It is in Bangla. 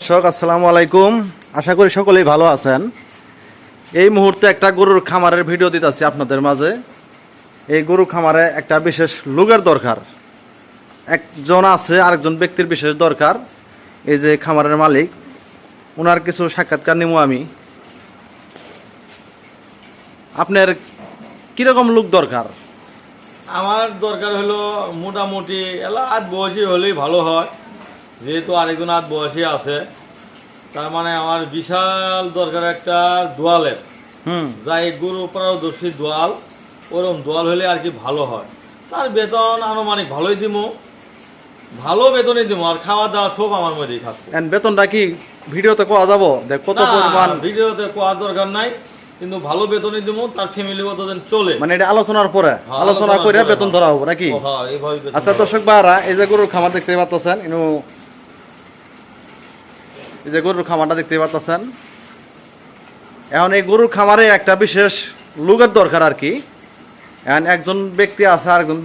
দর্শক, আসসালামু আলাইকুম। আশা করি সকলেই ভালো আছেন। এই মুহূর্তে একটা গরুর খামারের ভিডিও দিতেছি আপনাদের মাঝে। এই গরু খামারে একটা বিশেষ লোকের দরকার। একজন আছে, আরেকজন ব্যক্তির বিশেষ দরকার। এই যে খামারের মালিক ওনার কিছু সাক্ষাৎকার নিব আমি। আপনার কীরকম লোক দরকার? আমার দরকার হলো মোটামুটি এলা আট বয়সী হলেই ভালো হয়। যেহেতু আরেকজন আট বয়সী আছে তার মানে আমার বিশাল দরকার একটা দোয়ালের। হুম। যাই গরু পারদর্শী দোয়াল ওরকম দোয়াল হলে আর কি ভালো হয়। তার বেতন আনুমানিক ভালোই দিব ভালো বেতনই দিব আর খাওয়া দাওয়া সব আমার মধ্যেই থাকবে বেতনটা কি ভিডিওতে কোয়া যাব? দেখ কত পরিমাণ ভিডিওতে কোয়ার দরকার নাই কিন্তু ভালো বেতনই দিব তার ফ্যামিলিগত যেন চলে? মানে এটা আলোচনার পরে হ্যাঁ, আলোচনা করে বেতন ধরা হবে নাকি? আচ্ছা দর্শক ভাইরা এই যে গরুর খামার দেখতে পাচ্ছেন ইনু এই যে গরুর খামারটা দেখতে পারতেছেন। এখন এই গরুর খামারে একটা বিশেষ লোকের দরকার আর কি। এখন একজন ব্যক্তি আছে, আরেকজন